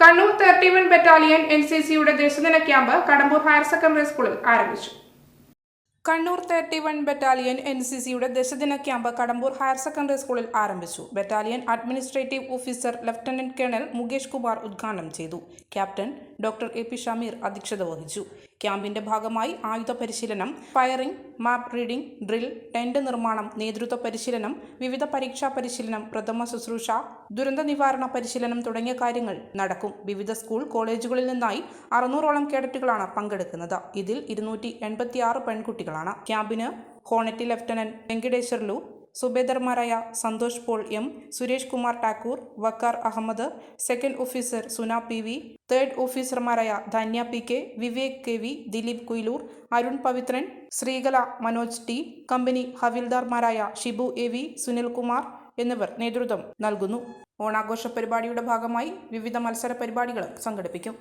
Kannur thirty one battalion N C സിയുടെ ദേശദിന camp Kadambur higher secondary സ്കൂളിൽ ആരംഭിച്ചു. Kannur thirty one battalion N C സിയുടെ ദശദിന ക്യാമ്പ് കടമ്പൂർ ഹയർ സെക്കൻഡറി സ്കൂളിൽ ആരംഭിച്ചു. Battalion administrative officer lieutenant colonel Mukesh Kumar ഉദ്ഘാടനം ചെയ്തു. Captain doctor A P Shameer അധ്യക്ഷത വഹിച്ചു. ക്യാമ്പിന്റെ ഭാഗമായി ആയുധ പരിശീലനം firing map reading drill tent നിർമ്മാണം നേതൃത്വ പരിശീലനം വിവിധ പരീക്ഷാ പരിശീലനം പ്രഥമ ശുശ്രൂഷ ദുരന്ത നിവാരണ പരിശീലനം തുടങ്ങിയ കാര്യങ്ങൾ നടക്കും. വിവിധ സ്കൂൾ കോളേജുകളിൽ നിന്നായി അറുന്നൂറോളം കേഡറ്റുകളാണ് പങ്കെടുക്കുന്നത്. ഇതിൽ ഇരുന്നൂറ്റി പെൺകുട്ടികളാണ്. ക്യാമ്പിന് honorary lieutenant Venkateswarlu സുബേദർമാരായ Santhosh Paul M Suresh Kumar Thakur Waqar Ahmed second officer Suna P V third ഓഫീസർമാരായ Dhanya P K Vivek K V Dileep Kuyilur Arun Pavithran Sreekala Manoj T company ഹവിൽദാർമാരായ Shibu A V Sunilkumar എന്നിവർ നേതൃത്വം നൽകുന്നു. ഓണാഘോഷ പരിപാടിയുടെ ഭാഗമായി വിവിധ മത്സര പരിപാടികളും സംഘടിപ്പിക്കും.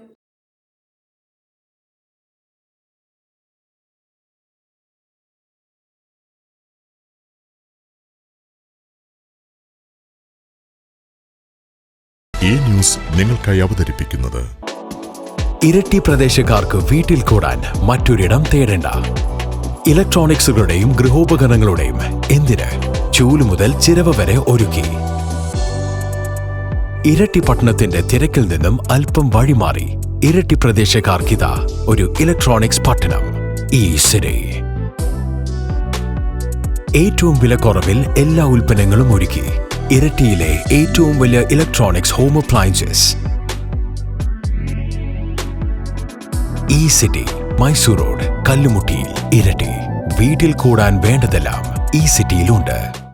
ഈ ന്യൂസ് നിങ്ങൾക്കായി അവതരിപ്പിക്കുന്നത്. ഇരട്ടി പ്രദേശക്കാർക്ക് വീട്ടിൽ കൂടാൻ മറ്റൊരിടം തേടേണ്ട. ഇലക്ട്രോണിക്സുകളുടെയും ഗൃഹോപകരണങ്ങളുടെയും എന്തിന് ചൂൽ മുതൽ ചിരവ് വരെ ഒരുക്കി? ഇരട്ടി പട്ടണത്തിന്റെ തിരക്കിൽ നിന്നും അല്പം വഴിമാറി ഇരട്ടി പ്രദേശക്കാർക്കിതാ ഒരു ഇലക്ട്രോണിക്സ് പട്ടണം ഈ സിറ്റി ഏറ്റവും വിലക്കുറവിൽ എല്ലാ ഉൽപ്പന്നങ്ങളും ഒരുക്കി. ഇരട്ടിയിലെ ഏറ്റവും വലിയ electronics home appliances E city Mysore road കല്ലുമുട്ടിയിൽ Iritty. വീട്ടിൽ കൂടാൻ വേണ്ടതെല്ലാം ഈ സിറ്റിയിലുണ്ട്